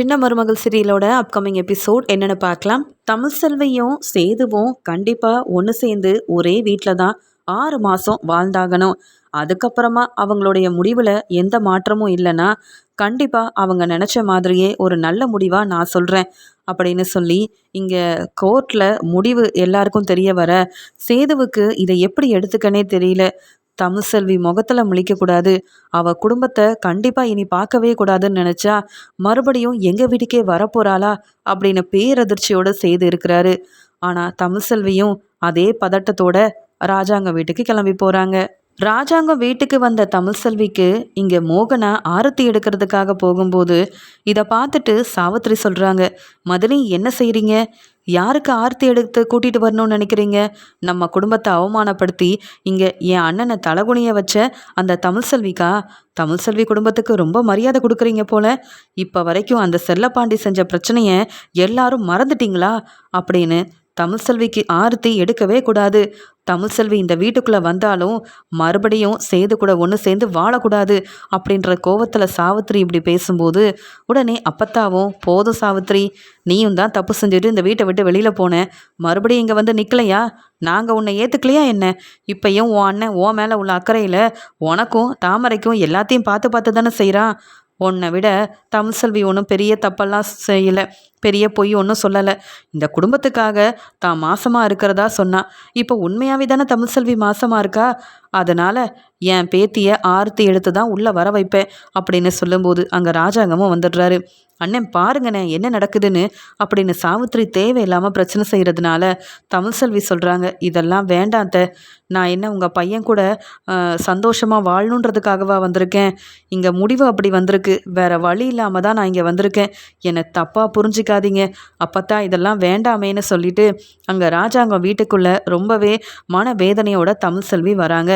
சின்ன மருமகள் சீரியலோட upcoming episode என்னென்னு பார்க்கலாம். தமிழ் செல்வையும் சேதுவும் கண்டிப்பாக ஒன்று சேர்ந்து ஒரே வீட்டில் தான் ஆறு மாதம் வாழ்ந்தாகணும். அதுக்கப்புறமா அவங்களுடைய முடிவில் எந்த மாற்றமும் இல்லைன்னா கண்டிப்பாக அவங்க நினச்ச மாதிரியே ஒரு நல்ல முடிவாக நான் சொல்கிறேன் அப்படின்னு சொல்லி இங்கே கோர்ட்டில் முடிவு எல்லாருக்கும் தெரிய வர சேதுவுக்கு இதை எப்படி எடுத்துக்கனே தெரியல. தமிழ்செல்வி முகத்தில் முழிக்கக்கூடாது அவள் குடும்பத்தை கண்டிப்பாக இனி பார்க்கவே கூடாதுன்னு நினச்சா மறுபடியும் எங்கள் வீட்டுக்கே வரப்போகிறாளா அப்படின்னு பேரதிர்ச்சியோடு செய்து இருக்கிறாரு. ஆனால் தமிழ்செல்வியும் அதே பதட்டத்தோட ராஜாங்க வீட்டுக்கு கிளம்பி போகிறாங்க ராஜாங்கம் வீட்டுக்கு வந்த தமிழ்செல்விக்கு இங்கே மோகனை ஆரத்தி எடுக்கிறதுக்காக போகும்போது இதை பார்த்துட்டு சாவித்திரி சொல்கிறாங்க மதுரை என்ன செய்கிறீங்க யாருக்கு ஆர்த்தி எடுத்து கூட்டிகிட்டு வரணும்னு நினைக்கிறீங்க? நம்ம குடும்பத்தை அவமானப்படுத்தி இங்கே என் அண்ணனை தலகுனிய வச்ச அந்த தமிழ் செல்விக்கா? தமிழ் செல்வி குடும்பத்துக்கு ரொம்ப மரியாதை கொடுக்குறீங்க போல. இப்போ வரைக்கும் அந்த செல்லப்பாண்டி செஞ்ச பிரச்சனையை எல்லாரும் மறந்துட்டீங்களா? அப்படின்னு தமிழ்செல்விக்கு ஆர்த்தி எடுக்கவே கூடாது. தமிழ்செல்வி இந்த வீட்டுக்குள்ளே வந்தாலும் மறுபடியும் சேது கூட ஒன்று சேர்ந்து வாழக்கூடாது அப்படின்ற கோவத்தில் சாவித்திரி இப்படி பேசும்போது உடனே அப்பத்தாவும் போதும் சாவித்திரி நீயும் தான் தப்பு செஞ்சுட்டு இந்த வீட்டை விட்டு வெளியில் போனேன் மறுபடியும் இங்கே வந்து நிற்கலையா நாங்கள் உன்னை ஏற்றுக்கலையா என்ன? இப்பையும் உன் அண்ணன் உன் மேலே உள்ள அக்கறையில் உனக்கும் தாமரைக்கும் எல்லாத்தையும் பார்த்து பார்த்து தானே செய்கிறான் உன்னை விட தமிழ்செல்வி ஒன்றும் பெரிய தப்பெல்லாம் செய்யலை. பெரிய பொய் ஒன்றும் சொல்லலை. இந்த குடும்பத்துக்காக தான் மாசமாக இருக்கிறதா சொன்னான் இப்போ உண்மையாகவே தானே தமிழ்செல்வி மாசமாக இருக்கா? அதனால் என் பேத்தியை ஆர்த்தி எடுத்து தான் உள்ளே வர வைப்பேன் அப்படின்னு சொல்லும்போது அங்கே ராஜாங்கமும் வந்துடுறாரு. அண்ணன் பாருங்கண்ணே என்ன நடக்குதுன்னு. அப்படின்னு சாவித்திரி தேவையில்லாமல் பிரச்சனை செய்கிறதுனால தமிழ் செல்வி சொல்கிறாங்க இதெல்லாம் வேண்டாத்த நான் என்ன உங்கள் பையன் கூட சந்தோஷமாக வாழணுன்றதுக்காகவா வந்திருக்கேன். இங்கே முடிவு அப்படி வந்திருக்கு. வேறு வழி இல்லாமல் தான் நான் இங்கே வந்திருக்கேன். என்னை தப்பாக புரிஞ்சிக்காதீங்க. அப்போத்தான் இதெல்லாம் வேண்டாமேன்னு சொல்லிட்டு அங்கே ராஜாங்கம் வீட்டுக்குள்ளே ரொம்பவே மன வேதனையோட தமிழ் செல்வி வராங்க.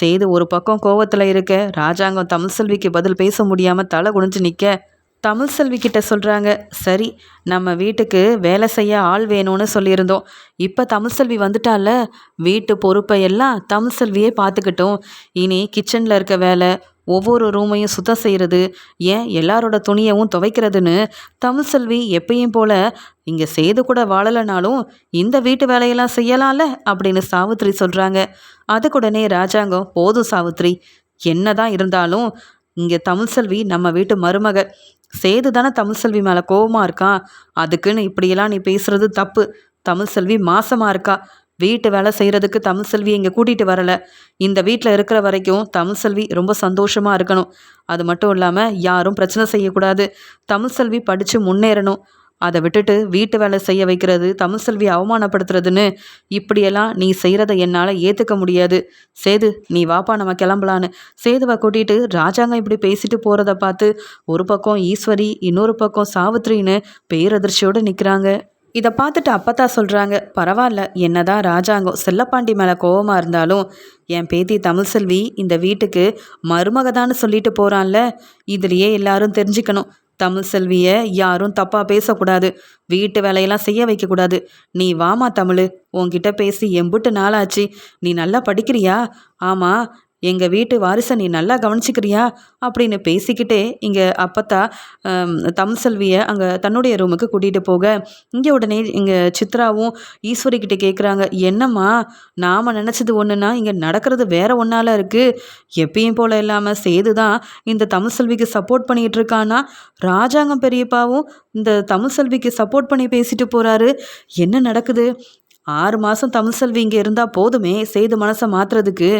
சேது ஒரு பக்கம் கோவத்தில் இருக்க ராஜாங்கம் தமிழ் செல்விக்கு பதில் பேச முடியாமல் தலை குனிஞ்சு நிற்க தமிழ் செல்வி கிட்ட சொல்கிறாங்க சரி நம்ம வீட்டுக்கு வேலை செய்ய ஆள் வேணும்னு சொல்லியிருந்தோம். இப்போ தமிழ் செல்வி வந்துட்டால வீட்டு பொறுப்பை எல்லாம் தமிழ் செல்வியே பார்த்துக்கிட்டோம். இனி கிச்சனில் இருக்க வேலை ஒவ்வொரு ரூமையும் சுத்தம் செய்கிறது ஏன் எல்லாரோட துணியவும் துவைக்கிறதுன்னு தமிழ் செல்வி எப்பயும் போல் இங்கே செய்து கூட வாழலைனாலும் இந்த வீட்டு வேலையெல்லாம் செய்யலாம்ல? அப்படின்னு சாவித்ரி சொல்கிறாங்க அதுக்குடனே ராஜாங்கம் போதும் சாவித்ரி என்னதான் இருந்தாலும் இங்கே தமிழ் செல்வி நம்ம வீட்டு மருமக சேது தானே தமிழ் செல்வி மேலே கோபமாக இருக்கா? அதுக்குன்னு இப்படியெல்லாம் நீ பேசுகிறது தப்பு. தமிழ் செல்வி மாசமாக இருக்கா? வீட்டு வேலை செய்கிறதுக்கு தமிழ் செல்வி இங்கே கூட்டிகிட்டு வரலை. இந்த வீட்டில் இருக்கிற வரைக்கும் தமிழ் செல்வி ரொம்ப சந்தோஷமாக இருக்கணும். அது மட்டும் இல்லாமல் யாரும் பிரச்சனை செய்யக்கூடாது. தமிழ் செல்வி படித்து முன்னேறணும். அதை விட்டுட்டு வீட்டு வேலை செய்ய வைக்கிறது தமிழ் செல்வி அவமானப்படுத்துறதுன்னு இப்படியெல்லாம் நீ செய்கிறத என்னால் ஏற்றுக்க முடியாது. சேது நீ வாப்பா நம்ம கிளம்பலான்னு. சேதுவை கூட்டிகிட்டு ராஜாங்கம் இப்படி பேசிட்டு போகிறத பார்த்து ஒரு பக்கம் ஈஸ்வரி இன்னொரு பக்கம் சாவித்ரின்னு பேரதிர்ச்சியோடு நிற்கிறாங்க இதை பார்த்துட்டு அப்பத்தா சொல்கிறாங்க பரவாயில்ல என்னதான் ராஜாங்கம் செல்லப்பாண்டி மேலே கோபமாக இருந்தாலும் என் பேத்தி தமிழ்செல்வி இந்த வீட்டுக்கு மருமகதான்னு சொல்லிட்டு போகிறான்ல இதுலேயே எல்லாரும் தெரிஞ்சுக்கணும். தமிழ் செல்வியை யாரும் தப்பாக பேசக்கூடாது. வீட்டு வேலையெல்லாம் செய்ய வைக்கக்கூடாது. நீ வாமா தமிழ். உன்கிட்ட பேசி எம்புட்டு நாளாச்சு. நீ நல்லா படிக்கிறியா? ஆமாம் எங்கள் வீட்டு வாரிசை நீ நல்லா கவனிச்சிக்கிறியா? அப்படின்னு பேசிக்கிட்டே இங்கே அப்பத்தா தம் செல்வியை அங்கே தன்னுடைய ரூமுக்கு கூட்டிகிட்டு போக. இங்கே உடனே இங்கே சித்ராவும் ஈஸ்வரி கிட்டே கேட்குறாங்க என்னம்மா நாம் நினச்சது ஒன்றுனா இங்கே நடக்கிறது வேற ஒன்றால் இருக்குது எப்பயும் போல் இல்லாமல் சேது தான் இந்த தமிழ் செல்விக்கு சப்போர்ட் பண்ணிகிட்டு இருக்கானா? ராஜாங்கம் பெரியப்பாவும் இந்த தமிழ் செல்விக்கு சப்போர்ட் பண்ணி பேசிட்டு போகிறாரு என்ன நடக்குது? ஆறு மாதம் தமிழ் செல்வி இங்கே இருந்தால் போதுமே செய்து மனசை மாற்றுறதுக்கு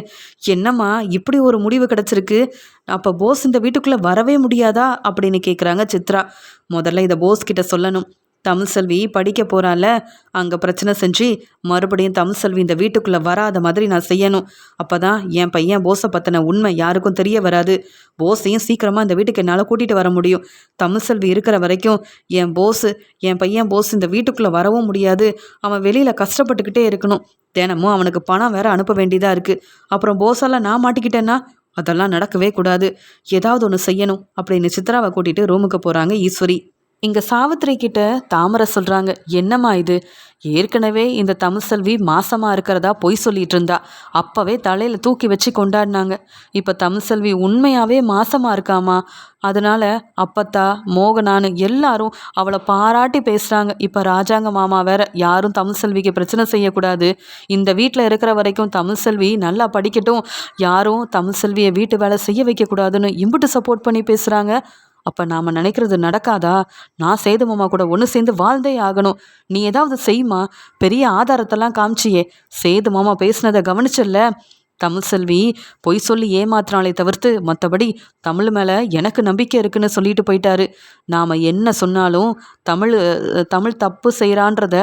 என்னம்மா இப்படி ஒரு முடிவு கிடச்சிருக்கு? அப்போ போஸ் இந்த வீட்டுக்குள்ளே வரவே முடியாதா? அப்படின்னு கேட்குறாங்க சித்ரா. முதல்ல இதை போஸ் கிட்ட சொல்லணும். தமிழ் செல்வி படிக்க போகிறான்ல அங்கே பிரச்சனை செஞ்சு மறுபடியும் தமிழ் செல்வி இந்த வீட்டுக்குள்ளே வராத மாதிரி நான் செய்யணும். அப்போ தான் என் பையன் போஸை பற்றின உண்மை யாருக்கும் தெரிய வராது. போஸையும் சீக்கிரமாக இந்த வீட்டுக்கு என்னால் கூட்டிகிட்டு வர முடியும். தமிழ் செல்வி இருக்கிற வரைக்கும் என் போஸு என் பையன் போஸ் இந்த வீட்டுக்குள்ளே வரவும் முடியாது. அவன் வெளியில் கஷ்டப்பட்டுக்கிட்டே இருக்கணும். தினமும் அவனுக்கு பணம் வேற அனுப்ப வேண்டியதாக இருக்குது அப்புறம் போஸால் நான் மாட்டிக்கிட்டேன்னா? அதெல்லாம் நடக்கவே கூடாது. ஏதாவது ஒன்று செய்யணும் அப்படின்னு சித்ராவை கூட்டிகிட்டு ரூமுக்கு போகிறாங்க ஈஸ்வரி. இங்கே சாவித்திரி கிட்ட தாமரை சொல்கிறாங்க என்னம்மா இது? ஏற்கனவே இந்த தமிழ் செல்வி மாசமாக இருக்கிறதா பொய் சொல்லிட்டு இருந்தா. அப்போவே தலையில் தூக்கி வச்சு கொண்டாடினாங்க. இப்போ தமிழ் செல்வி உண்மையாகவே மாசமாக இருக்காமா? அதனால அப்பத்தா மோகனானு எல்லாரும் அவளை பாராட்டி பேசுகிறாங்க இப்போ ராஜாங்க மாமா வேற யாரும் தமிழ் செல்விக்கு பிரச்சனை செய்யக்கூடாது. இந்த வீட்டில் இருக்கிற வரைக்கும் தமிழ் செல்வி நல்லா படிக்கட்டும். யாரும் தமிழ் செல்வியை வீட்டு வேலை செய்ய வைக்கக்கூடாதுன்னு இம்புட்டு சப்போர்ட் பண்ணி பேசுகிறாங்க அப்போ நாம் நினைக்கிறது நடக்காதா? நான் சேது மாமா கூட ஒன்று சேர்ந்து வாழ்ந்தே ஆகணும். நீ ஏதாவது செய்யுமா பெரிய ஆதாரத்தெல்லாம் காமிச்சியே. சேது மாமா பேசுனதை கவனிச்சல்ல? தமிழ் செல்வி பொய் சொல்லி ஏமாத்தினாலே தவிர்த்து மற்றபடி தமிழ் மேலே எனக்கு நம்பிக்கை இருக்குன்னு சொல்லிட்டு போயிட்டாரு. நாம் என்ன சொன்னாலும் தமிழ் தமிழ் தப்பு செய்கிறான்றத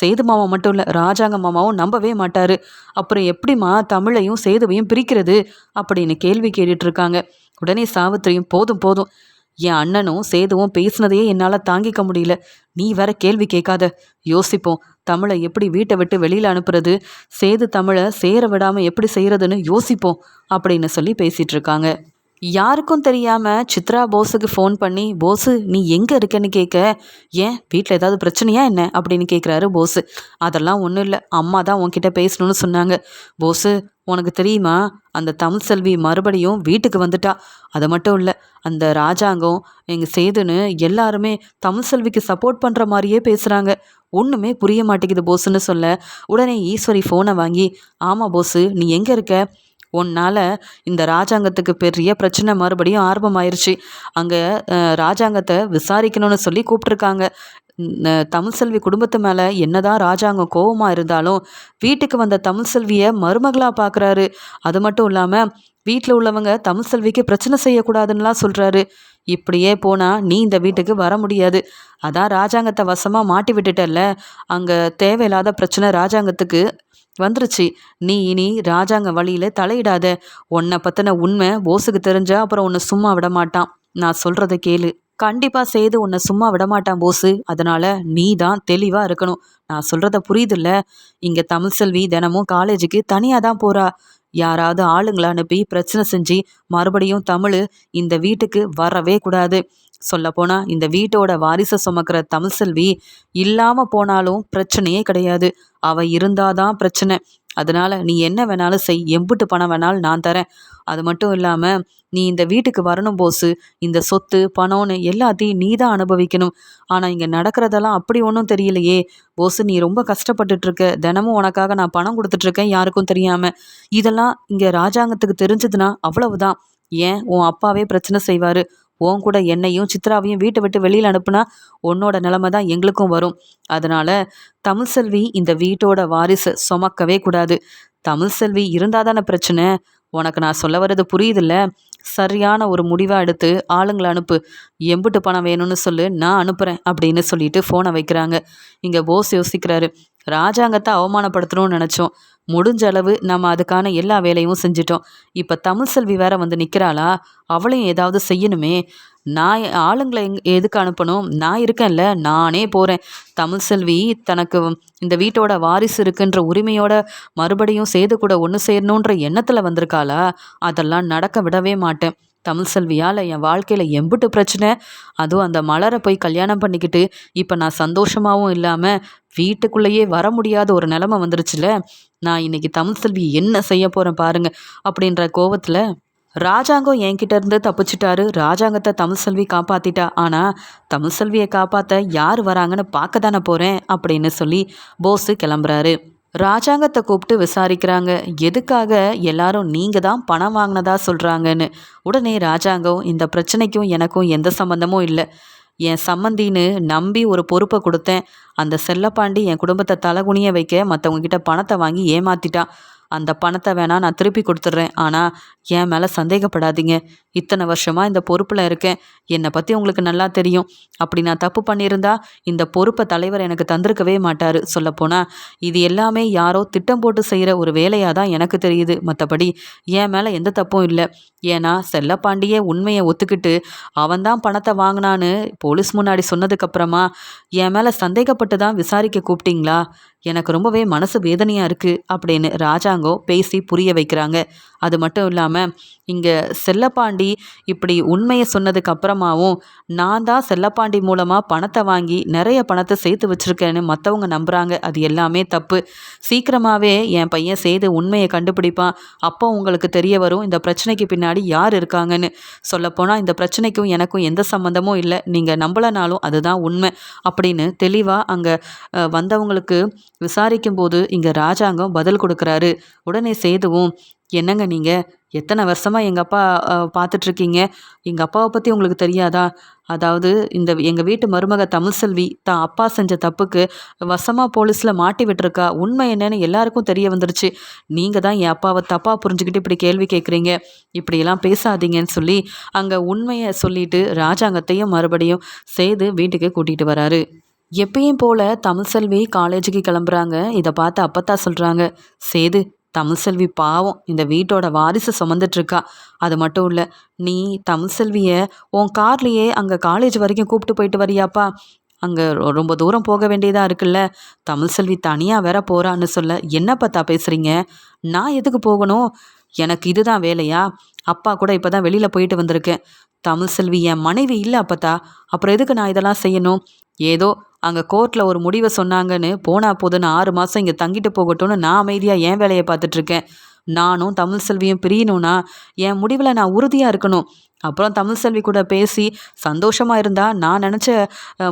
சேது மாமா மட்டும் இல்லை ராஜாங்க மாமாவும் நம்பவே மாட்டார். அப்புறம் எப்படிம்மா தமிழையும் சேதுவையும் பிரிக்கிறது? அப்படின்னு கேள்வி கேட்டுட்ருக்காங்க உடனே சாவித்திரியும் போதும் போதும். என் அண்ணனும் சேதுவும் பேசினதையே என்னால் தாங்கிக்க முடியல. நீ வேற கேள்வி கேட்காத. யோசிப்போம் தமிழை எப்படி வீட்டை விட்டு வெளியில் அனுப்புறது? சேது தமிழை சேர விடாமல் எப்படி செய்கிறதுன்னு யோசிப்போம் அப்படின்னு சொல்லி பேசிகிட்டு இருக்காங்க. யாருக்கும் தெரியாமல் சித்ரா போஸுக்கு ஃபோன் பண்ணி போஸு நீ எங்கே இருக்கன்னு கேட்க ஏன் வீட்டில் ஏதாவது பிரச்சனையா என்ன? அப்படின்னு கேட்குறாரு போஸு. அதெல்லாம் ஒன்றும் இல்லை அம்மா தான் உன்கிட்ட பேசணும்னு சொன்னாங்க. போஸு உனக்கு தெரியுமா அந்த தமிழ் செல்வி மறுபடியும் வீட்டுக்கு வந்துட்டா. அது மட்டும் இல்லை அந்த ராஜாங்கம் எங்கள் சேதுன்னு எல்லாருமே தமிழ் செல்விக்கு சப்போர்ட் பண்ணுற மாதிரியே பேசுகிறாங்க ஒன்றுமே புரிய மாட்டேங்குது போஸுன்னு சொல்ல. உடனே ஈஸ்வரி ஃபோனை வாங்கி ஆமாம் போஸு நீ எங்கே இருக்க? உன்னால் இந்த ராஜாங்கத்துக்கு பெரிய பிரச்சனை மறுபடியும் ஆரம்பமாயிருச்சு. அங்கே ராஜாங்கத்தை விசாரிக்கணும்னு சொல்லி கூப்பிட்ருக்காங்க தமிழ்செல்வி குடும்பத்து மேலே என்னதான் ராஜாங்கம் கோபமாக இருந்தாலும் வீட்டுக்கு வந்த தமிழ்செல்வியை மருமகளாக பார்க்குறாரு அது மட்டும் இல்லாமல் வீட்டில் உள்ளவங்க தமிழ்செல்விக்கு பிரச்சனை செய்யக்கூடாதுன்னெலாம் சொல்கிறாரு இப்படியே போனால் நீ இந்த வீட்டுக்கு வர முடியாது. அதான் ராஜாங்கத்தை வசமாக மாட்டி விட்டுட்டல்ல. அங்கே தேவையில்லாத பிரச்சனை ராஜாங்கத்துக்கு வந்துருச்சு. நீ இனி ராஜாங்க வழியில் தலையிடாத. உன்னை பற்றின உண்மை போஸுக்கு தெரிஞ்சா அப்புறம் உன்னை சும்மா விட மாட்டான். நான் சொல்கிறத கேளு. கண்டிப்பாக செய்து உன்னை சும்மா விடமாட்டான் போஸு அதனால் நீ தான் தெளிவாக இருக்கணும். நான் சொல்கிறத புரியுதில்ல? இங்கே தமிழ் செல்வி தினமும் காலேஜுக்கு தனியாக தான் போகிறா யாராவது ஆளுங்களை அனுப்பி பிரச்சனை செஞ்சு மறுபடியும் தமிழ் இந்த வீட்டுக்கு வரவே கூடாது. சொல்லப்போனால் இந்த வீட்டோட வாரிசை சுமக்கிற தமிழ் செல்வி இல்லாமல் போனாலும் பிரச்சனையே கிடையாது. அவள் இருந்தாதான் பிரச்சனை. அதனால் நீ என்ன வேணாலும் செய் எம்புட்டு பணம் வேணாலும் நான் தரேன். அது மட்டும் இல்லாமல் நீ இந்த வீட்டுக்கு வரணும் போஸு இந்த சொத்து பணம்னு எல்லாத்தையும் நீ தான் அனுபவிக்கணும். ஆனால் இங்கே நடக்கிறதெல்லாம் அப்படி ஒன்றும் தெரியலையே. போஸு நீ ரொம்ப கஷ்டப்பட்டுட்ருக்க. தினமும் உனக்காக நான் பணம் கொடுத்துட்ருக்கேன் யாருக்கும் தெரியாமல் இதெல்லாம் இங்கே ராஜாங்கத்துக்கு தெரிஞ்சதுன்னா அவ்வளவுதான். ஏன்? உன் அப்பாவே பிரச்சனை செய்வார். உன் கூட என்னையும் சித்ராவையும் வீட்டை விட்டு வெளியில் அனுப்புனா உன்னோட நிலைமை தான் எங்களுக்கும் வரும். அதனால் தமிழ் செல்வி இந்த வீட்டோட வாரிசு சுமக்கவே கூடாது. தமிழ் செல்வி இருந்தால் தானே பிரச்சனை? உனக்கு நான் சொல்ல வர்றது புரியுதில்ல? சரியான ஒரு முடிவாக எடுத்து ஆளுங்களை அனுப்பு. எம்பிட்டு பணம் வேணும்னு சொல்லு நான் அனுப்புகிறேன் அப்படின்னு சொல்லிட்டு ஃபோனை வைக்கிறாங்க. இங்கே போஸ் யோசிக்கிறாரு. ராஜாங்கத்தை அவமானப்படுத்தணும்னு நினச்சோம். முடிஞ்ச அளவு நம்ம அதுக்கான எல்லா வேலையும் செஞ்சிட்டோம். இப்போ தமிழ் செல்வி வேற வந்து நிற்கிறாளா அவளையும் ஏதாவது செய்யணுமே. நான் ஆளுங்களை எங் எதுக்கு அனுப்பணும்? நான் இருக்கேன்ல நானே போகிறேன் தமிழ் செல்வி தனக்கு இந்த வீட்டோட வாரிசு இருக்குன்ற உரிமையோட மறுபடியும் சேது கூட ஒன்று சேரணுன்ற எண்ணத்தில் வந்திருக்காளா? அதெல்லாம் நடக்க விடவே மாட்டேன். தமிழ் செல்வியால் என் வாழ்க்கையில் எம்பிட்டு பிரச்சனை. அதுவும் அந்த மலரை போய் கல்யாணம் பண்ணிக்கிட்டு இப்போ நான் சந்தோஷமாகவும் இல்லாமல் வீட்டுக்குள்ளேயே வர முடியாத ஒரு நிலமை வந்துருச்சுல. நான் இன்னைக்கு தமிழ் செல்வி என்ன செய்ய போகிறேன் பாருங்க அப்படின்ற கோவத்தில் ராஜாங்கம் என்கிட்ட இருந்து தப்பிச்சிட்டாரு. ராஜாங்கத்தை தமிழ் செல்வி காப்பாத்திட்டா. ஆனால் தமிழ் செல்வியை காப்பாற்ற யார் வராங்கன்னு பார்க்க தானே போகிறேன் அப்படின்னு சொல்லி போஸு கிளம்புறாரு. ராஜாங்கத்தை கூப்பிட்டு விசாரிக்கிறாங்க. எதுக்காக எல்லாரும் நீங்கள் தான் பணம் வாங்கினதா சொல்கிறாங்கன்னு உடனே ராஜாங்கம் இந்த பிரச்சனைக்கும் எனக்கும் எந்த சம்மந்தமும் இல்லை. என் சம்மந்தின்னு நம்பி ஒரு பொறுப்பை கொடுத்தேன். அந்த செல்லப்பாண்டி என் குடும்பத்தை தலகுனிய வைக்க மற்றவங்க கிட்ட பணத்தை வாங்கி ஏமாத்திட்டான் அந்த பணத்தை வேணால் நான் திருப்பி கொடுத்துட்றேன். ஆனால் என் மேலே சந்தேகப்படாதீங்க. இத்தனை வருஷமாக இந்த பொறுப்பில் இருக்கேன். என்னை பற்றி உங்களுக்கு நல்லா தெரியும். அப்படி நான் தப்பு பண்ணியிருந்தா இந்த பொறுப்பை தலைவர் எனக்கு தந்திருக்கவே மாட்டார். சொல்லப்போனால் இது எல்லாமே யாரோ திட்டம் போட்டு செய்கிற ஒரு வேலையாக தான் எனக்கு தெரியுது. மற்றபடி என் மேலே எந்த தப்பும் இல்லை. ஏன்னா செல்லப்பாண்டியே உண்மையை ஒத்துக்கிட்டு அவன்தான் பணத்தை வாங்கினான்னு போலீஸ் முன்னாடி சொன்னதுக்கப்புறமா என் மேலே சந்தேகப்பட்டு தான் விசாரிக்க கூப்பிட்டீங்களா? எனக்கு ரொம்பவே மனசு வேதனையாக இருக்குது அப்படின்னு ராஜாங்கோ பேசி புரிய வைக்கிறாங்க. அது மட்டும் இல்லாமல் இங்கே செல்லப்பாண்டி இப்படி உண்மையை சொன்னதுக்கு அப்புறமாவும் நான் தான் செல்லப்பாண்டி மூலமாக பணத்தை வாங்கி நிறைய பணத்தை சேர்த்து வச்சுருக்கேன்னு மற்றவங்க நம்புகிறாங்க அது எல்லாமே தப்பு. சீக்கிரமாகவே என் பையன் செய்து உண்மையை கண்டுபிடிப்பான். அப்போ உங்களுக்கு தெரிய வரும் இந்த பிரச்சனைக்கு பின்னாடி யார் இருக்காங்கன்னு. சொல்லப்போனால் இந்த பிரச்சனைக்கும் எனக்கும் எந்த சம்மந்தமும் இல்லை. நீங்கள் நம்பலனாலும் அதுதான் உண்மை. அப்படின்னு தெளிவாக அங்கே வந்தவங்களுக்கு விசாரிக்கும்போது இங்கே ராஜாங்கம் பதில் கொடுக்குறாரு. உடனே சேதுவும் என்னங்க நீங்கள் எத்தனை வருஷமாக எங்கள் அப்பா பார்த்துட்ருக்கீங்க? எங்கள் அப்பாவை பற்றி உங்களுக்கு தெரியாதா? அதாவது இந்த எங்கள் வீட்டு மருமக தமிழ்செல்வி தான் அப்பா செஞ்ச தப்புக்கு வசமாக போலீஸில் மாட்டி விட்டுருக்கா. உண்மை என்னன்னு எல்லாருக்கும் தெரிய வந்துருச்சு. நீங்கள் தான் என் அப்பாவை தப்பாக புரிஞ்சுக்கிட்டு இப்படி கேள்வி கேட்குறீங்க. இப்படியெல்லாம் பேசாதீங்கன்னு சொல்லி அங்கே உண்மையை சொல்லிட்டு ராஜாங்கத்தையும் மறுபடியும் செய்து வீட்டுக்கு கூட்டிகிட்டு வராரு. எப்பயும் போல் தமிழ்செல்வி காலேஜுக்கு கிளம்புறாங்க. இதை பார்த்து அப்பத்தா சொல்கிறாங்க சேது தமிழ்செல்வி பாவம் இந்த வீட்டோட வாரிசு சுமந்துட்டுருக்கா அது மட்டும் இல்லை நீ தமிழ்செல்வியை உன் கார்லேயே அங்கே காலேஜ் வரைக்கும் கூப்பிட்டு போயிட்டு வரியாப்பா. அங்கே ரொம்ப தூரம் போக வேண்டியதாக இருக்குல்ல. தமிழ்செல்வி தனியாக வேற போகிறான்னு சொல்ல என்ன பார்த்தா பேசுகிறீங்க நான் எதுக்கு போகணும்? எனக்கு இதுதான் வேலையா? அப்பா கூட இப்போ தான் வெளியில் போயிட்டு வந்திருக்கேன். தமிழ்செல்வி என் மனைவி இல்லை அப்பத்தா. அப்புறம் எதுக்கு நான் இதெல்லாம் செய்யணும்? ஏதோ அங்கே கோர்ட்டில் ஒரு முடிவை சொன்னாங்கன்னு போனா போதுன்னு ஆறு மாதம் இங்கே தங்கிட்டு போகட்டும்னு நான் அமைதியாக என் வேலையை பார்த்துட்ருக்கேன் நானும் தமிழ் செல்வியும் பிரியணும்னா என் முடிவில் நான் உறுதியாக இருக்கணும். அப்புறம் தமிழ் செல்வி கூட பேசி சந்தோஷமாக இருந்தால் நான் நினச்ச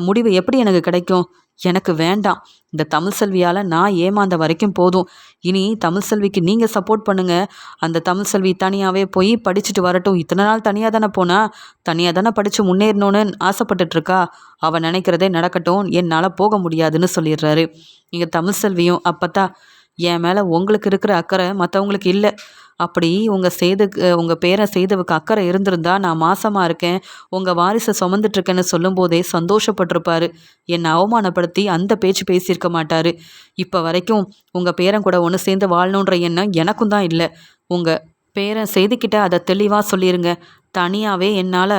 முடிவு எப்படி எனக்கு கிடைக்கும்? எனக்கு வேண்டாம். இந்த தமிழ் செல்வியால் நான் ஏமாந்த வரைக்கும் போதும். இனி தமிழ் செல்விக்கு நீங்கள் சப்போர்ட் பண்ணுங்கள் அந்த தமிழ் செல்வி தனியாகவே போய் படிச்சுட்டு வரட்டும். இத்தனை நாள் தனியாக தானே போனா? தனியாக தானே படித்து முன்னேறணும்னு ஆசைப்பட்டுட்ருக்கா அவன் நினைக்கிறதே நடக்கட்டும். என்னால் போக முடியாதுன்னு சொல்லிடுறாரு. இங்கே தமிழ் செல்வியும் அப்போத்தான் என் மேலே உங்களுக்கு இருக்கிற அக்கறை மற்றவங்களுக்கு இல்லை. அப்படி உங்கள் சேதுக்கு உங்கள் பேரை சேதுவுக்கு அக்கறை இருந்திருந்தா நான் மாசமாக இருக்கேன் உங்கள் வாரிசை சுமந்துட்டுருக்கேன்னு சொல்லும்போதே சந்தோஷப்பட்டிருப்பாரு. என்னை அவமானப்படுத்தி அந்த பேச்சு பேசியிருக்க மாட்டார். இப்போ வரைக்கும் உங்கள் பேரன் கூட ஒன்று சேர்ந்து வாழணுன்ற எண்ணம் எனக்கும் தான் இல்லை. உங்கள் பேரன் செய்துக்கிட்ட அதை தெளிவாக சொல்லிடுங்க தனியாகவே என்னால்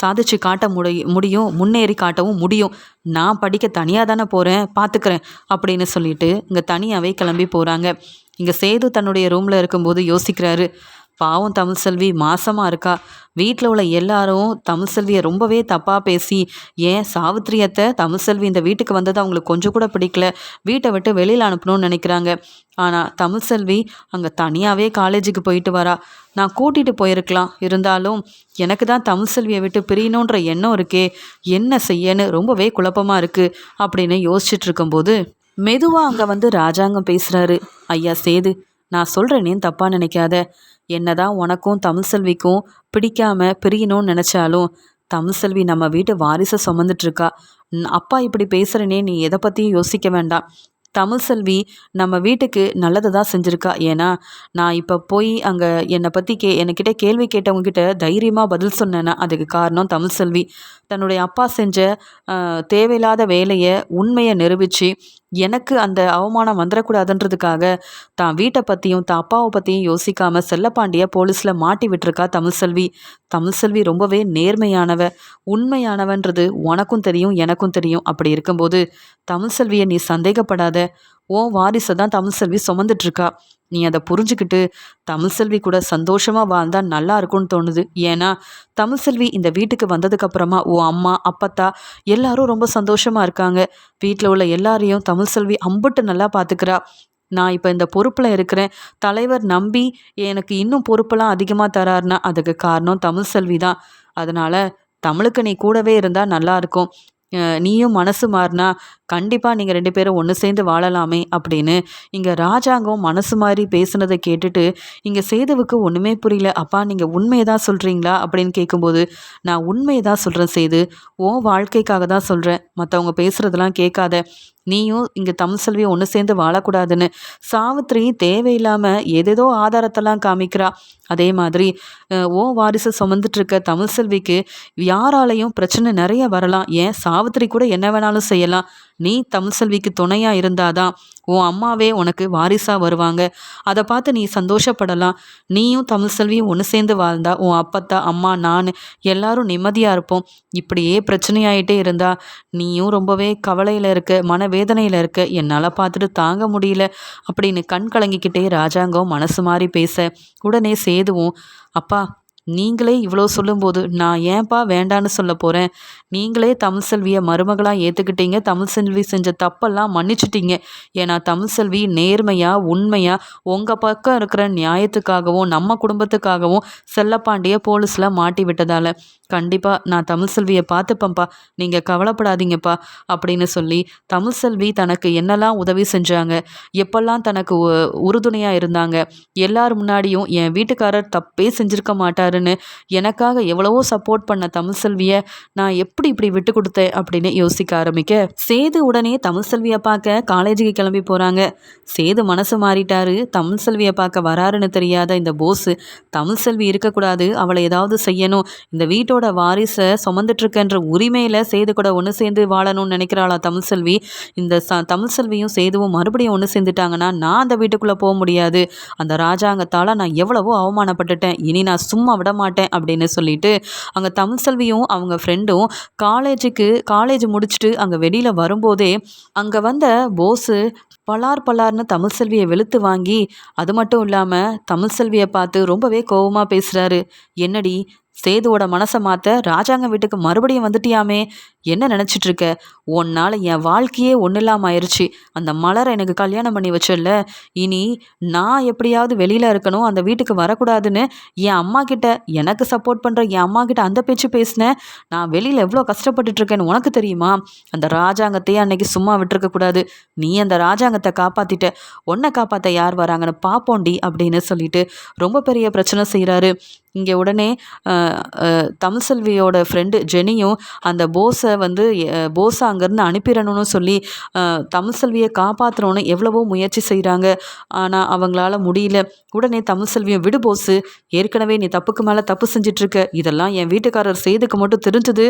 சாதிச்சு காட்ட முடி முடியும் முன்னேறி காட்டவும் முடியும். நான் படிக்க தனியாக தானே போகிறேன் பார்த்துக்கிறேன் அப்படின்னு சொல்லிட்டு இங்கே தனியாகவே கிளம்பி போகிறாங்க இங்கே சேது தன்னுடைய ரூமில் இருக்கும்போது யோசிக்கிறாரு பாவம் தமிழ் செல்வி மாசமாக இருக்கா? வீட்டில் உள்ள எல்லாரும் தமிழ் செல்வியை ரொம்பவே தப்பாக பேசி ஏன் சாவித்திரியத்தை தமிழ்செல்வி இந்த வீட்டுக்கு வந்தது அவங்களுக்கு கொஞ்சம் கூட பிடிக்கல. வீட்டை விட்டு வெளியில் அனுப்பணும்னு நினைக்கிறாங்க. ஆனால் தமிழ் செல்வி அங்கே தனியாகவே காலேஜுக்கு போயிட்டு வரா. நான் கூட்டிகிட்டு போயிருக்கலாம். இருந்தாலும் எனக்கு தான் தமிழ் செல்வியை விட்டு பிரியணுன்ற எண்ணம் இருக்கே. என்ன செய்யன்னு ரொம்பவே குழப்பமாக இருக்குது அப்படின்னு யோசிச்சுட்டு இருக்கும்போது மெதுவாக அங்கே வந்து ராஜாங்கம் பேசுகிறாரு ஐயா சேது நான் சொல்கிறேனேன்னு தப்பாக நினைக்காத. என்னதான் உனக்கும் தமிழ்செல்விக்கும் பிடிக்காம பிரியணும்னு நினச்சாலும் தமிழ்செல்வி நம்ம வீட்டு வாரிசை சுமந்துட்டுருக்கா அப்பா இப்படி பேசுகிறனே நீ எதை பற்றியும் யோசிக்க வேண்டாம். தமிழ் செல்வி நம்ம வீட்டுக்கு நல்லது தான் செஞ்சுருக்கா. ஏன்னா நான் இப்போ போய் அங்கே என்னை பற்றி கே என்கிட்ட கேள்வி கேட்டவங்கக்கிட்ட தைரியமாக பதில் சொன்னேன்னா அதுக்கு காரணம் தமிழ் செல்வி. தன்னுடைய அப்பா செஞ்ச தேவையில்லாத வேலையை உண்மையை நிரூபித்து எனக்கு அந்த அவமானம் வந்துடக்கூடாதுன்றதுக்காக தான் வீட்டை பற்றியும் தான் அப்பாவை பற்றியும் யோசிக்காமல் செல்லப்பாண்டிய போலீஸில் மாட்டி விட்டுருக்கா தமிழ்செல்வி தமிழ்செல்வி ரொம்பவே நேர்மையானவ உண்மையானவன்றது உனக்கும் தெரியும் எனக்கும் தெரியும். அப்படி இருக்கும்போது தமிழ்செல்வியை நீ சந்தேகப்படாத. ஓ வாரிசை தான் தமிழ்செல்வி சுமந்துட்டுருக்கா நீ அதை புரிஞ்சுக்கிட்டு தமிழ்செல்வி கூட சந்தோஷமாக வாழ்ந்தால் நல்லா இருக்கும்னு தோணுது. ஏன்னா தமிழ்செல்வி இந்த வீட்டுக்கு வந்ததுக்கப்புறமா ஓ அம்மா அப்பத்தா எல்லாரும் ரொம்ப சந்தோஷமாக இருக்காங்க. வீட்டில் உள்ள எல்லாரையும் தமிழ்செல்வி அம்புட்டு நல்லா பார்த்துக்கிறா நான் இப்போ இந்த பொறுப்பில் இருக்கிறேன். தலைவர் நம்பி எனக்கு இன்னும் பொறுப்பெல்லாம் அதிகமாக தராருன்னா அதுக்கு காரணம் தமிழ் செல்வி தான். அதனால் தமிழுக்கு நீ கூடவே இருந்தால் நல்லாயிருக்கும் நீயும் மனசு மாறினா கண்டிப்பாக நீங்கள் ரெண்டு பேரும் ஒன்று சேர்ந்து வாழலாமே அப்படின்னு இங்கே ராஜாங்கம் மனசு மாதிரி பேசுனதை கேட்டுட்டு இங்கே சேதுவுக்கு ஒன்றுமே புரியல. அப்பா நீங்கள் உண்மையை தான் சொல்கிறீங்களா அப்படின்னு கேட்கும்போது நான் உண்மையை தான் சொல்கிறேன் சேது. ஓ வாழ்க்கைக்காக தான் சொல்கிறேன் மற்றவங்க பேசுகிறதெல்லாம் கேட்காத. நீயும் இங்கே தமிழ் செல்வி ஒன்று சேர்ந்து வாழக்கூடாதுன்னு சாவித்ரி தேவையில்லாமல் ஏதேதோ ஆதாரத்தெல்லாம் காமிக்கிறா. அதே மாதிரி ஓ வாரிசு சுமந்துட்டுருக்க தமிழ் செல்விக்கு யாராலையும் பிரச்சனை நிறைய வரலாம். ஏன் சாவித்ரி கூட என்ன வேணாலும் செய்யலாம். நீ தமிழ்செல்விக்கு துணையாக இருந்தாதான் உன் அம்மாவே உனக்கு வாரிசாக வருவாங்க. அதை பார்த்து நீ சந்தோஷப்படலாம். நீயும் தமிழ்செல்வியும் ஒன்று சேர்ந்து வாழ்ந்தா உன் அப்பத்தா அம்மா நான் எல்லாரும் நிம்மதியாக இருப்போம். இப்படியே பிரச்சனையாயிட்டே இருந்தா நீயும் ரொம்பவே கவலையில் இருக்க மனவேதனையில் இருக்க என்னால் பார்த்துட்டு தாங்க முடியல அப்படின்னு கண் கலங்கிக்கிட்டே ராஜாங்கம் மனசு மாதிரி பேச உடனே சேதுவும். அப்பா நீங்களே இவ்வளோ சொல்லும்போது நான் ஏன்பா வேண்டான்னு சொல்ல போகிறேன் நீங்களே தமிழ் செல்வியை மருமகளாக ஏற்றுக்கிட்டீங்க தமிழ் செல்வி செஞ்ச தப்பெல்லாம் மன்னிச்சிட்டீங்க. ஏன்னா தமிழ் செல்வி நேர்மையாக உண்மையாக உங்கள் பக்கம் இருக்கிற நியாயத்துக்காகவும் நம்ம குடும்பத்துக்காகவும் செல்லப்பாண்டிய போலீஸில் மாட்டி விட்டதால் கண்டிப்பாக நான் தமிழ் செல்வியை பார்த்துப்பேன்ப்பா நீங்கள் கவலைப்படாதீங்கப்பா. அப்படின்னு சொல்லி தமிழ் செல்வி தனக்கு என்னெல்லாம் உதவி செஞ்சாங்க? எப்பெல்லாம் தனக்கு உறுதுணையாக இருந்தாங்க? எல்லார் முன்னாடியும் என் வீட்டுக்காரர் தப்பே செஞ்சுருக்க மாட்டார். மாட்டாருன்னு எனக்காக எவ்வளவோ சப்போர்ட் பண்ண தமிழ் செல்வியை நான் எப்படி இப்படி விட்டு கொடுத்தேன் அப்படின்னு யோசிக்க ஆரம்பிக்க சேது உடனே தமிழ் செல்வியை பார்க்க காலேஜுக்கு கிளம்பி போகிறாங்க சேது மனசு மாறிட்டாரு. தமிழ் செல்வியை பார்க்க வராருன்னு தெரியாத இந்த போஸு தமிழ் செல்வி இருக்கக்கூடாது அவளை ஏதாவது செய்யணும். இந்த வீட்டோட வாரிசை சுமந்துட்டுருக்கன்ற உரிமையில் சேது கூட ஒன்று சேர்ந்து வாழணும்னு நினைக்கிறாளா தமிழ் செல்வி. இந்த ச தமிழ் செல்வியும் சேதுவும் மறுபடியும் ஒன்று சேர்ந்துட்டாங்கன்னா நான் அந்த வீட்டுக்குள்ளே போக முடியாது. அந்த ராஜாங்கத்தால் நான் எவ்வளவோ அவமானப்பட்டுட்டேன். இனி நான் சும்மா விட மாட்டேன் அப்படின்னு சொல்லிட்டு அங்கே தமிழ் செல்வியும் அவங்க ஃப்ரெண்டும் காலேஜுக்கு காலேஜ் முடிச்சுட்டு அங்கே வெளியில் வரும்போதே அங்கே வந்த போஸு பலார் பலார்னு தமிழ் செல்வியை வெளுத்து வாங்கி அது மட்டும் இல்லாமல் தமிழ் செல்வியை பார்த்து ரொம்பவே கோபமாக பேசுகிறாரு என்னடி சேதுவோட மனசை மாற்ற ராஜாங்க வீட்டுக்கு மறுபடியும் வந்துட்டியாமே? என்ன நினச்சிட்ருக்க? உன்னால் என் வாழ்க்கையே ஒன்றும் இல்லாமல் ஆயிடுச்சு அந்த மலரை எனக்கு கல்யாணம் பண்ணி வச்சல இனி நான் எப்படியாவது வெளியில் இருக்கணும் அந்த வீட்டுக்கு வரக்கூடாதுன்னு என் அம்மா கிட்ட எனக்கு சப்போர்ட் பண்ணுற என் அம்மா கிட்ட அந்த பேச்சு பேசினேன் நான் வெளியில் எவ்வளோ கஷ்டப்பட்டுட்ருக்கேன்னு உனக்கு தெரியுமா? அந்த ராஜாங்கத்தையே அன்னைக்கு சும்மா விட்டுருக்கக்கூடாது. நீ அந்த ராஜாங்கத்தை காப்பாற்றிட்ட உன்னை காப்பாற்ற யார் வராங்கன்னு பார்ப்போண்டி அப்படின்னு சொல்லிட்டு ரொம்ப பெரிய பிரச்சனை செய்கிறாரு இங்கே உடனே தமிழ்செல்வியோட ஃப்ரெண்டு ஜெனியும் அந்த போஸை வந்து போஸை அங்கேருந்து அனுப்பிடணும்னு சொல்லி தமிழ் செல்வியை காப்பாற்றணும்னு எவ்வளவோ முயற்சி செய்கிறாங்க ஆனால் அவங்களால முடியல. உடனே தமிழ் விடு போஸு ஏற்கனவே நீ தப்புக்கு மேலே தப்பு செஞ்சிட்ருக்க. இதெல்லாம் என் வீட்டுக்காரர் செய்துக்கு மட்டும் தெரிஞ்சது.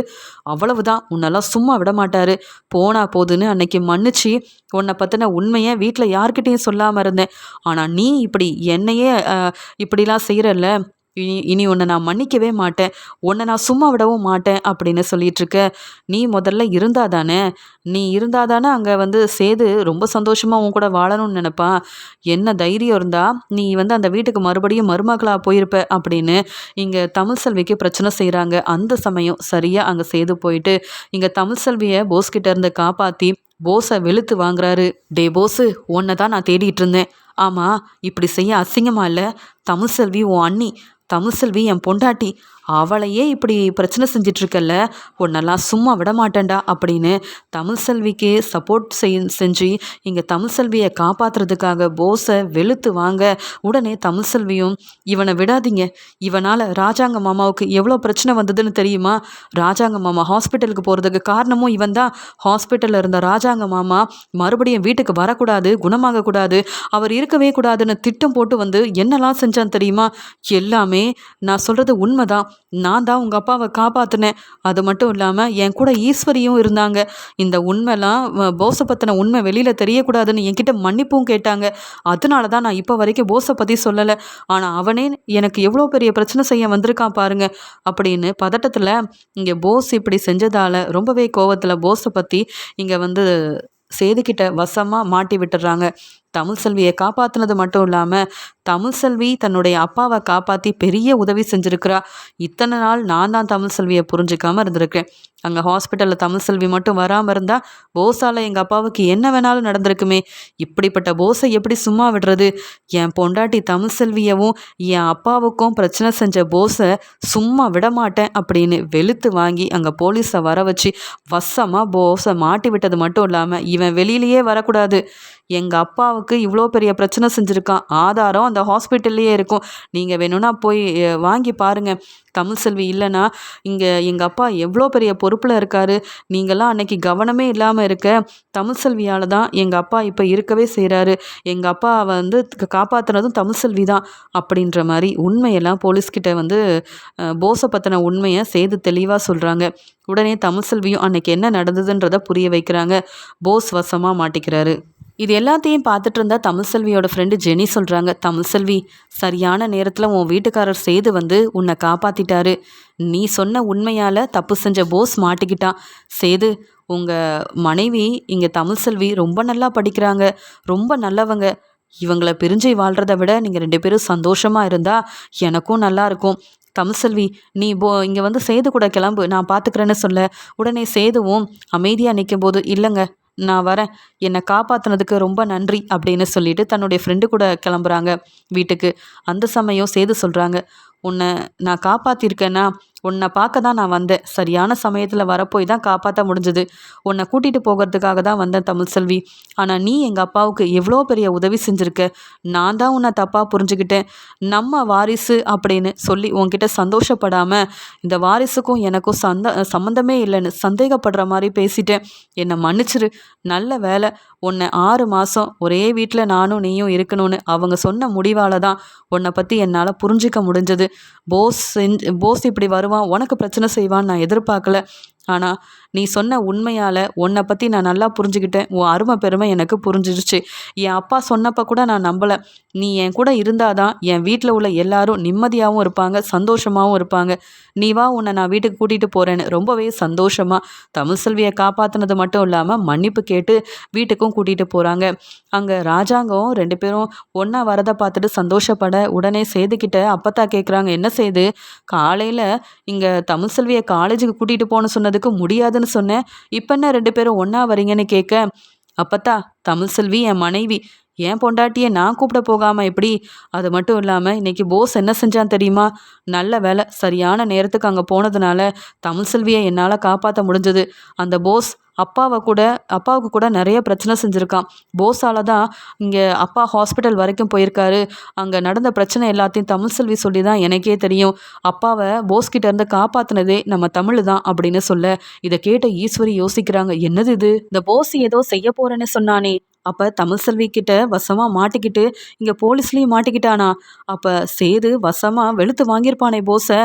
அவ்வளவுதான். உன்னெல்லாம் சும்மா விட மாட்டார். போனா போதுன்னு அன்னைக்கு மன்னிச்சு உன்னை பற்றின உண்மையை வீட்டில் யார்கிட்டையும் சொல்லாமல் இருந்தேன். ஆனால் நீ இப்படி என்னையே இப்படிலாம் செய்கிறல்ல இனி இனி உன்னை நான் மன்னிக்கவே மாட்டேன். உன்னை நான் சும்மா விடவும் மாட்டேன் அப்படின்னு சொல்லிகிட்ருக்க நீ முதல்ல இருந்தால் தானே நீ இருந்தால் தானே அங்கே வந்து சேது ரொம்ப சந்தோஷமாக உன் கூட வாழணும்னு நினப்பா? என்ன தைரியம் இருந்தா நீ வந்து அந்த வீட்டுக்கு மறுபடியும் மருமகளாக போயிருப்ப அப்படின்னு இங்கே தமிழ் செல்விக்கு பிரச்சனை செய்கிறாங்க அந்த சமயம் சரியாக அங்கே சேது போயிட்டு இங்கே தமிழ் செல்வியை போஸ்கிட்ட இருந்து காப்பாற்றி போஸை வெளுத்து வாங்குறாரு. டே போஸு உன்னை தான் நான் தேடிட்டு இருந்தேன். ஆமாம் இப்படி செய்ய அசிங்கமாக இல்லை. தமிழ் செல்வி உன் அண்ணி. தமிழ்செல்வி என் பொண்டாட்டி அவளையே இப்படி பிரச்சனை செஞ்சிட்ருக்கல்ல? உன்னெல்லாம் சும்மா விட மாட்டேன்டா அப்படின்னு தமிழ் செல்விக்கு சப்போர்ட் செய் செஞ்சு இங்கே தமிழ் செல்வியை காப்பாற்றுறதுக்காக போஸை வெளுத்து வாங்க உடனே தமிழ் செல்வியும் இவனை விடாதீங்க. இவனால் ராஜாங்க மாமாவுக்கு எவ்வளோ பிரச்சனை வந்ததுன்னு தெரியுமா? ராஜாங்க மாமா ஹாஸ்பிட்டலுக்கு போகிறதுக்கு காரணமும் இவன் தான் ஹாஸ்பிட்டலில் இருந்த ராஜாங்க மாமா மறுபடியும் வீட்டுக்கு வரக்கூடாது குணமாகக்கூடாது. அவர் இருக்கவே கூடாதுன்னு திட்டம் போட்டு வந்து என்னெல்லாம் செஞ்சான் தெரியுமா? எல்லாமே நான் சொல்கிறது உண்மைதான். நான் தான் உங்கள் அப்பாவை காப்பாற்றினேன் அது மட்டும் இல்லாமல் என் கூட ஈஸ்வரியும் இருந்தாங்க. இந்த உண்மைலாம் போஸை பற்றின உண்மை வெளியில் தெரியக்கூடாதுன்னு என்கிட்ட மன்னிப்பும் கேட்டாங்க. அதனால தான் நான் இப்போ வரைக்கும் போஸை பற்றி சொல்லலை. ஆனால் அவனே எனக்கு எவ்வளோ பெரிய பிரச்சனை செய்ய வந்திருக்கான் பாருங்க. அப்படின்னு பதட்டத்தில் இங்கே போஸ் இப்படி செஞ்சதால் ரொம்பவே கோவத்தில் போஸை பற்றி இங்கே வந்து சேதுக்கிட்ட வசமாக மாட்டி விட்டுறாங்க. தமிழ் செல்வியை காப்பாற்றினது மட்டும் இல்லாமல் தமிழ் செல்வி தன்னுடைய அப்பாவை காப்பாற்றி பெரிய உதவி செஞ்சுருக்கிறா. இத்தனை நாள் நான் தான் தமிழ் செல்வியை புரிஞ்சுக்காமல் இருந்திருக்கேன். அங்கே ஹாஸ்பிட்டலில் தமிழ் செல்வி மட்டும் வராமல் இருந்தால் போஸால் எங்கள் அப்பாவுக்கு என்ன வேணாலும் நடந்திருக்குமே. இப்படிப்பட்ட போஸை எப்படி சும்மா விடுறது? என் பொண்டாட்டி தமிழ் செல்வியவும் என் அப்பாவுக்கும் பிரச்சனை செஞ்ச போஸை சும்மா விடமாட்டேன் அப்படின்னு வெளுத்து வாங்கி அங்கே போலீஸை வர வச்சு வசமாக போஸை மாட்டி விட்டது மட்டும் இல்லாமல் இவன் வெளியிலேயே வரக்கூடாது. எங்கள் அப்பாவை அப்பாவுக்கு இவ்வளோ பெரிய பிரச்சனை செஞ்சுருக்கான் ஆதாரம் அந்த ஹாஸ்பிட்டல்லையே இருக்கும். நீங்கள் வேணும்னா போய் வாங்கி பாருங்கள் தமிழ் செல்வி இல்லைன்னா இங்கே எங்கள் அப்பா எவ்வளோ பெரிய பொறுப்பில் இருக்காரு. நீங்களாம் அன்னைக்கு கவனமே இல்லாமல் இருக்க தமிழ் செல்வியால் தான் எங்கள் அப்பா இப்போ இருக்கவே செய்கிறாரு எங்கள் அப்பா வந்து காப்பாற்றுனதும் தமிழ் செல்வி தான். அப்படின்ற மாதிரி உண்மையெல்லாம் போலீஸ்கிட்ட வந்து போஸை பற்றின உண்மையை செய்து தெளிவாக சொல்கிறாங்க உடனே தமிழ் செல்வியும் அன்னைக்கு என்ன நடந்ததுன்றதை புரிய வைக்கிறாங்க. போஸ் வசமாக மாட்டிக்கிறாரு. இது எல்லாத்தையும் பார்த்துட்டு இருந்தா தமிழ்செல்வியோட ஃப்ரெண்டு ஜெனி சொல்கிறாங்க தமிழ்செல்வி சரியான நேரத்தில் உன் வீட்டுக்காரர் சேது வந்து உன்னை காப்பாற்றிட்டாரு நீ சொன்ன உண்மையால் தப்பு செஞ்ச போஸ் மாட்டிக்கிட்டான். சேது உங்கள் மனைவி இங்கே தமிழ்செல்வி ரொம்ப நல்லா படிக்கிறாங்க. ரொம்ப நல்லவங்க. இவங்கள பிரிஞ்சு வாழ்கிறத விட நீங்கள் ரெண்டு பேரும் சந்தோஷமாக இருந்தால் எனக்கும் நல்லா இருக்கும். தமிழ்செல்வி நீ போ இங்கே வந்து சேது கூட கிளம்பு. நான் பார்த்துக்கிறேன்னு சொல்ல. உடனே சேதுவும் அமைதியாக நிற்கும் போது இல்லைங்க நான் வரேன். என்னை காப்பாற்றினதுக்கு ரொம்ப நன்றி அப்படின்னு சொல்லிட்டு தன்னுடைய ஃப்ரெண்டு கூட கிளம்புறாங்க வீட்டுக்கு. அந்த சமயம் சேது சொல்கிறாங்க உன்னை நான் காப்பாற்றிருக்கேன்னா உன்னை பார்க்க தான் நான் வந்தேன். சரியான சமயத்தில் வரப்போய் தான் காப்பாற்ற முடிஞ்சது. உன்னை கூட்டிகிட்டு போகிறதுக்காக தான் வந்தேன் தமிழ்செல்வி ஆனால் நீ எங்கள் அப்பாவுக்கு எவ்வளோ பெரிய உதவி செஞ்சுருக்க? நான் தான் உன்னை தப்பாக புரிஞ்சுக்கிட்டேன். நம்ம வாரிசு அப்படின்னு சொல்லி உன்கிட்ட சந்தோஷப்படாமல் இந்த வாரிசுக்கும் எனக்கும் சந்த சம்மந்தமே இல்லைன்னு சந்தேகப்படுற மாதிரி பேசிட்டேன். என்னை மன்னிச்சிரு. நல்ல வேலை உன்னை ஆறு மாதம் ஒரே வீட்டில் நானும் நீயும் இருக்கணும்னு அவங்க சொன்ன முடிவால் தான் உன்னை பற்றி என்னால் புரிஞ்சிக்க முடிஞ்சது. போஸ் செஞ்சு போஸ் இப்படி வரும் வருவான் உனக்கு பிரச்சனை செய்வான்னு நான் எதிர்பார்க்கல. ஆனால் நீ சொன்ன உண்மையால் உன்னை பற்றி நான் நல்லா புரிஞ்சுக்கிட்டேன் உன் அருமை பெருமை எனக்கு புரிஞ்சிருச்சு. என் அப்பா சொன்னப்போ கூட நான் நம்பலை. நீ என் கூட இருந்தால் தான் என் வீட்டில் உள்ள எல்லாரும் நிம்மதியாகவும் இருப்பாங்க சந்தோஷமாகவும் இருப்பாங்க. நீ வா உன்னை நான் வீட்டுக்கு கூட்டிகிட்டு போகிறேன்னு ரொம்பவே சந்தோஷமாக தமிழ் செல்வியை காப்பாற்றினது மட்டும் இல்லாமல் மன்னிப்பு கேட்டு வீட்டுக்கும் கூட்டிகிட்டு போகிறாங்க அங்கே ராஜாங்கம் ரெண்டு பேரும் ஒன்றா வரதை பார்த்துட்டு சந்தோஷப்பட உடனே செய்துக்கிட்ட அப்பத்தா கேட்குறாங்க என்ன செய்து காலையில் இங்கே தமிழ் செல்வியை காலேஜுக்கு கூட்டிகிட்டு போன சொன்னதுக்கு முடியாதுன்னு சொன்னேன். இப்போ என்ன ரெண்டு பேரும் ஒன்றா வரீங்கன்னு கேட்க அப்பத்தா தமிழ் செல்வி என் மனைவி என் பொண்டாட்டியை நான் கூப்பிட போகாமல் எப்படி? அது மட்டும் இல்லாமல் இன்னைக்கு போஸ் என்ன செஞ்சான் தெரியுமா? நல்ல வேலை சரியான நேரத்துக்கு அங்கே போனதுனால தமிழ் செல்வியை என்னால் காப்பாற்ற முடிஞ்சது. அந்த போஸ் அப்பாவை கூட அப்பாவுக்கு கூட நிறைய பிரச்சனை செஞ்சுருக்கான். போஸால் தான் இங்கே அப்பா ஹாஸ்பிட்டல் வரைக்கும் போயிருக்காரு. அங்கே நடந்த பிரச்சனை எல்லாத்தையும் தமிழ் செல்வி சொல்லி தான் எனக்கே தெரியும். அப்பாவை போஸ்கிட்ட இருந்து காப்பாற்றினதே நம்ம தமிழ் தான் அப்படின்னு சொல்ல இதை கேட்ட ஈஸ்வரி யோசிக்கிறாங்க என்னது இது? இந்த போஸ் ஏதோ செய்ய போறேன்னு சொன்னானே. அப்போ தமிழ் செல்வி கிட்ட வசமாக மாட்டிக்கிட்டு இங்கே போலீஸ்லேயும் மாட்டிக்கிட்டானா? அப்போ சேது வசமாக வெளுத்து வாங்கியிருப்பானே போஸை.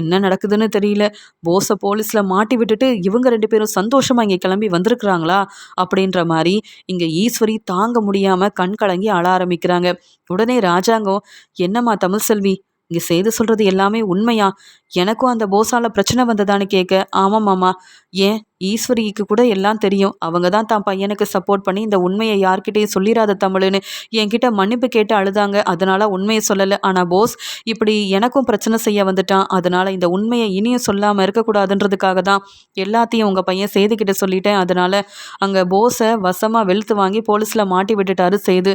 என்ன நடக்குதுன்னு தெரியல. போஸை போலீஸில் மாட்டி விட்டுட்டு இவங்க ரெண்டு பேரும் சந்தோஷமாக இங்கே கிளம்பி வந்திருக்கிறாங்களா? அப்படின்ற மாதிரி இங்கே ஈஸ்வரி தாங்க முடியாமல் கண் கலங்கி அழ ஆரம்பிக்கிறாங்க. உடனே ராஜாங்கம் என்னம்மா தமிழ்செல்வி இங்கே செய்து சொல்கிறது எல்லாமே உண்மையா? எனக்கும் அந்த போஸால பிரச்சனை வந்ததான்னு கேட்க ஆமாம் மாமா ஏன்? ஈஸ்வரிக்கு கூட எல்லாம் தெரியும். அவங்க தான் தான் பையனுக்கு சப்போர்ட் பண்ணி இந்த உண்மையை யார்கிட்டையும் சொல்லிடாத தமிழ்னு என்கிட்ட மன்னிப்பு கேட்டு அழுதாங்க. அதனால உண்மையை சொல்லலை. ஆனால் போஸ் இப்படி எனக்கும் பிரச்சனை செய்ய வந்துட்டான். அதனால இந்த உண்மையை இனியும் சொல்லாமல் இருக்கக்கூடாதுன்றதுக்காக தான் எல்லாத்தையும் உங்கள் பையன் செய்துக்கிட்ட சொல்லிட்டேன். அதனால அங்கே போஸை வசமாக வெளுத்து வாங்கி போலீஸில் மாட்டி விட்டுட்டாரு செய்து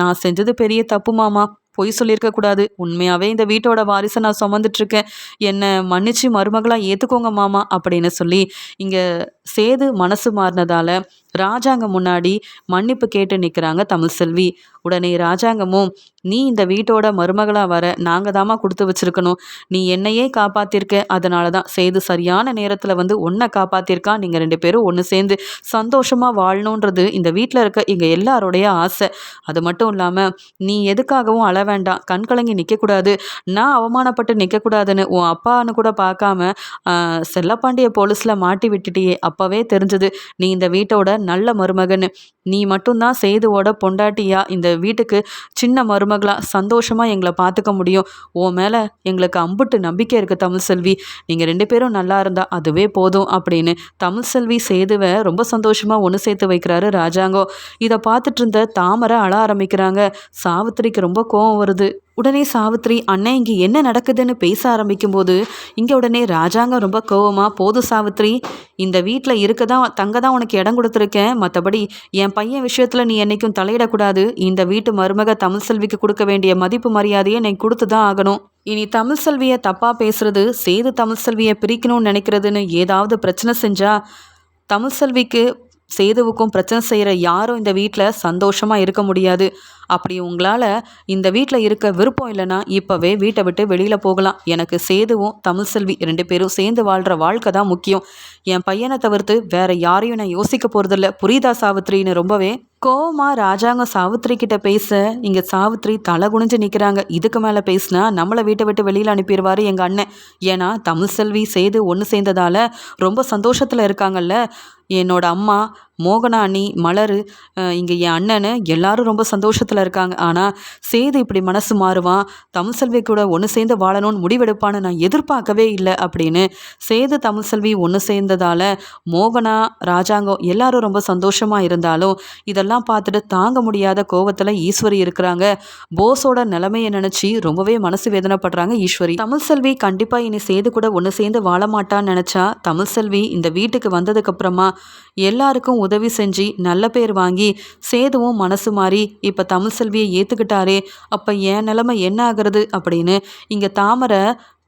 நான் செஞ்சது பெரிய தப்பு மாமா. பொய் சொல்லியிருக்கக்கூடாது. உண்மையாகவே இந்த வீட்டோட வாரிசை நான் சுமந்துட்டுருக்கேன் என்னை மன்னிச்சு மருமகளாக ஏற்றுக்கோங்க மாமா அப்படின்னு சொல்லி இங்கே சேது மனசு மாறினதால ராஜாங்கம் முன்னாடி மன்னிப்பு கேட்டு நிற்கிறாங்க தமிழ் செல்வி. உடனே ராஜாங்கமும் நீ இந்த வீட்டோட மருமகளாக வர நாங்கள் தாமா கொடுத்து வச்சிருக்கணும். நீ என்னையே காப்பாத்திருக்க. அதனால தான் சேது சரியான நேரத்தில் வந்து ஒன்றை காப்பாத்திருக்கான் நீங்கள் ரெண்டு பேரும் ஒன்று சேர்ந்து சந்தோஷமாக வாழணுன்றது இந்த வீட்டில் இருக்க இங்கே எல்லாரோடைய ஆசை. அது மட்டும் இல்லாமல் நீ எதுக்காகவும் அழ வேண்டாம். கண் கலங்கி நிற்கக்கூடாது நான் அவமானப்பட்டு நிற்கக்கூடாதுன்னு உன் அப்பான்னு கூட பார்க்காம செல்லப்பாண்டிய போலீஸில் மாட்டி விட்டுட்டியே. அப்போவே தெரிஞ்சது. நீ இந்த வீட்டோட நல்ல மருமகன்னு. நீ மட்டும்தான் சேதுவோட பொண்டாட்டியா? இந்த வீட்டுக்கு சின்ன மருமகளா சந்தோஷமாக எங்களை பார்த்துக்க முடியும். உன் மேலே எங்களுக்கு அம்புட்டு நம்பிக்கை இருக்குது தமிழ் செல்வி. நீங்கள் ரெண்டு பேரும் நல்லா இருந்தா அதுவே போதும் அப்படின்னு தமிழ் செல்வி சேதுவை ரொம்ப சந்தோஷமாக ஒன்று சேர்த்து வைக்கிறாரு ராஜாங்கோ. இதை பார்த்துட்டு இருந்த தாமரை அழ ஆரம்பிக்கிறாங்க. சாவித்திரிக்கு ரொம்ப கோவம் வருது. உடனே சாவித்ரி அண்ணன் இங்கே என்ன நடக்குதுன்னு பேச ஆரம்பிக்கும்போது இங்கே உடனே ராஜாங்கம் ரொம்ப கோவமாக போதும் சாவித்ரி இந்த வீட்டில் இருக்க தான் தங்க தான் உனக்கு இடம் கொடுத்துருக்கேன். மற்றபடி என் என் பையன் விஷயத்தில் நீ என்னைக்கும் தலையிடக்கூடாது. இந்த வீட்டு மருமக தமிழ் செல்விக்கு கொடுக்க வேண்டிய மதிப்பு மரியாதையை நீ கொடுத்து தான் ஆகணும். இனி தமிழ் செல்வியை தப்பாக பேசுறது சேது தமிழ் செல்வியை பிரிக்கணும்னு நினைக்கிறதுன்னு ஏதாவது பிரச்சனை செஞ்சா தமிழ் செல்விக்கு சேதுவுக்கும் பிரச்சனை செய்கிற யாரும் இந்த வீட்டில் சந்தோஷமாக இருக்க முடியாது. அப்படி உங்களால் இந்த வீட்டில் இருக்க விருப்பம் இல்லைன்னா இப்போவே வீட்டை விட்டு வெளியில் போகலாம். எனக்கு சேதுவும் தமிழ் செல்வி ரெண்டு பேரும் சேர்ந்து வாழ்கிற வாழ்க்கை தான் முக்கியம். என் பையனை தவிர்த்து வேற யாரையும் நான் யோசிக்க போகிறதில்ல புரியுதா சாவித்ரின்னு ரொம்பவே கோமா ராஜாங்க சாவித்ரி கிட்ட பேச இங்க சாவித்ரி தலை குனிஞ்சு நிக்கிறாங்க. இதுக்கு மேல பேசினா நம்மளை வீட்டை விட்டு வெளியில அனுப்பிடுவாரு எங்க அண்ணன். ஏன்னா தமிழ் செல்வி சேது ஒன்று சேர்ந்ததால ரொம்ப சந்தோஷத்துல இருக்காங்கல்ல. என்னோட அம்மா மோகனா மலர் இங்கே என் அண்ணன் எல்லாரும் ரொம்ப சந்தோஷத்தில் இருக்காங்க. ஆனால் சேது இப்படி மனசு மாறுவான் தமிழ் செல்வி கூட ஒன்று சேர்ந்து வாழணும்னு முடிவெடுப்பான்னு நான் எதிர்பார்க்கவே இல்லை அப்படின்னு சேது தமிழ் செல்வி ஒன்று சேர்ந்ததால் மோகனா ராஜாங்கம் எல்லாரும் ரொம்ப சந்தோஷமாக இருந்தாலும் இதெல்லாம் பார்த்துட்டு தாங்க முடியாத கோவத்தில் ஈஸ்வரி இருக்கிறாங்க. போஸோட நிலைமையை நினச்சி ரொம்பவே மனசு வேதனைப்படுறாங்க ஈஸ்வரி. தமிழ் செல்வி கண்டிப்பாக இனி சேது கூட ஒன்று சேர்ந்து வாழ மாட்டான்னு நினச்சா தமிழ் செல்வி இந்த வீட்டுக்கு வந்ததுக்கப்புறமா எல்லாருக்கும் உதவி செஞ்சு நல்ல பேர் வாங்கி சேதுவும் மனசு மாறி இப்போ தமிழ் செல்வியை ஏற்றுக்கிட்டாரே அப்போ என் நிலமை என்ன ஆகிறது அப்படின்னு இங்கே தாமரை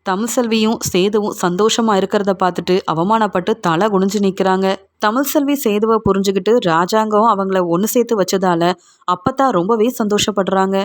தமிழ் செல்வியும் சேதுவும் சந்தோஷமாக இருக்கிறத பார்த்துட்டு அவமானப்பட்டு தலை குனிஞ்சு நிற்கிறாங்க தமிழ் செல்வி சேதுவை புரிஞ்சுக்கிட்டு ராஜாங்கம் அவங்கள ஒன்று சேர்த்து வச்சதால அப்பத்தான் ரொம்பவே சந்தோஷப்படுறாங்க.